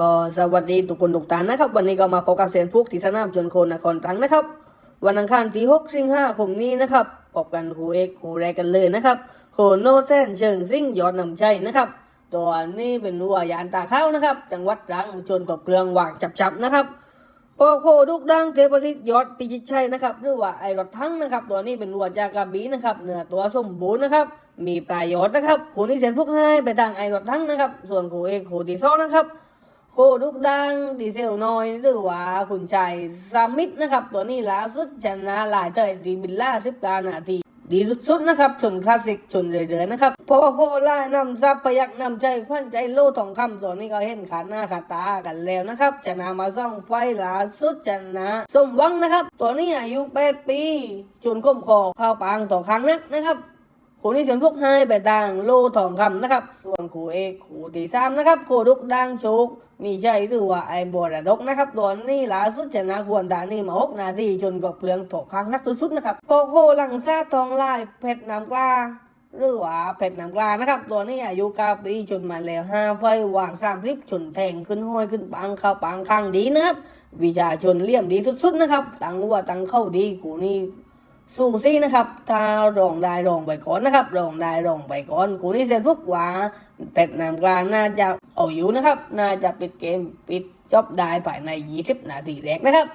ก็สวัสดีทุกคนทุกท่านนะครับ วันนี้ก็มาพบกับเซียนฟุกที่สนามชนโคนนครตรังนะครับ วันอังคารที่6สิงหาคมนี้นะครับพบกันคู่เอกคู่แรกกันเลยนะครับโคโนแซนเชิงซิ่งยอดนำชัยนะครับตัวนี้เป็นวัวยานตาเข้านะครับ จังหวัดตรังชนกับเครื่องวางจับๆนะครับพอโคดุกดังเทพฤทธิ์ยอดพิชิชัยนะครับหรือว่าไอรถทั้งนะครับตัวนี้เป็นวัวจากกระบี่นะครับเนื้อตัวสมบูรณ์นะครับมีปลายยอดนะครับคู่นี้เสียนพวกให้ไปทางไอรถทั้งนะครับ ส่วนคู่เอกคู่ที่สองนะครับ โคดุกดังดีเซลน้อยหรือว่าคุณชายสามิดนะครับ ตัวนี้ล่าสุดชนะหลายเตยตีบิลล่าสิบกานาทีดีสุดๆนะครับชนคลาสสิกชนเรื่อยๆนะครับ เพราะว่าโคล่านำซับพยักนำใจขวัญใจโลทองคำตัวนี้ก็เห็นขาดหน้าขาดตากันแล้วนะครับชนะมาซ่องไฟล่าสุดชนะสมหวังนะครับ ตัวนี้อายุ 8 ปีชนก้มคอเข้าปางต่อครั้งนักนะครับ คู่นี้เสียงพวกให้ไปดังโลทองคำนะครับ ส่วนคู่เอกคู่ที่สามนะครับโคดุกดังโชกมีชัยหรือว่าไอ้บอระดกนะครับตัวนี้ล่าสุดชนะควรตานี่มาหกนาทีจนกับเปลืองถกครั้งนักสุดๆนะครับโคโคลังซาทองลายเพชรน้ำกล้าหรือว่าเพชรน้ำกล้านะครับ ตัวนี้อายุกาปีจนมาแล้วห้าไฟวางสามสิบชนแทงขึ้นห้อยขึ้นปังเข้าปังข้างดีนะครับ วิชาชนเลี่ยมดีสุดๆนะครับ ตังว่าตังเข้าดีคู่นี้ สู้ซี่นะครับ ถ้ารองได้รองไปก่อนนะครับรองได้รองไปก่อน กูนี่เซนฟุกว่าเป็ดนามกลางน่าจะเอาอยู่นะครับ น่าจะปิดเกมปิดจบได้ภายใน 20 นาทีแรกนะครับ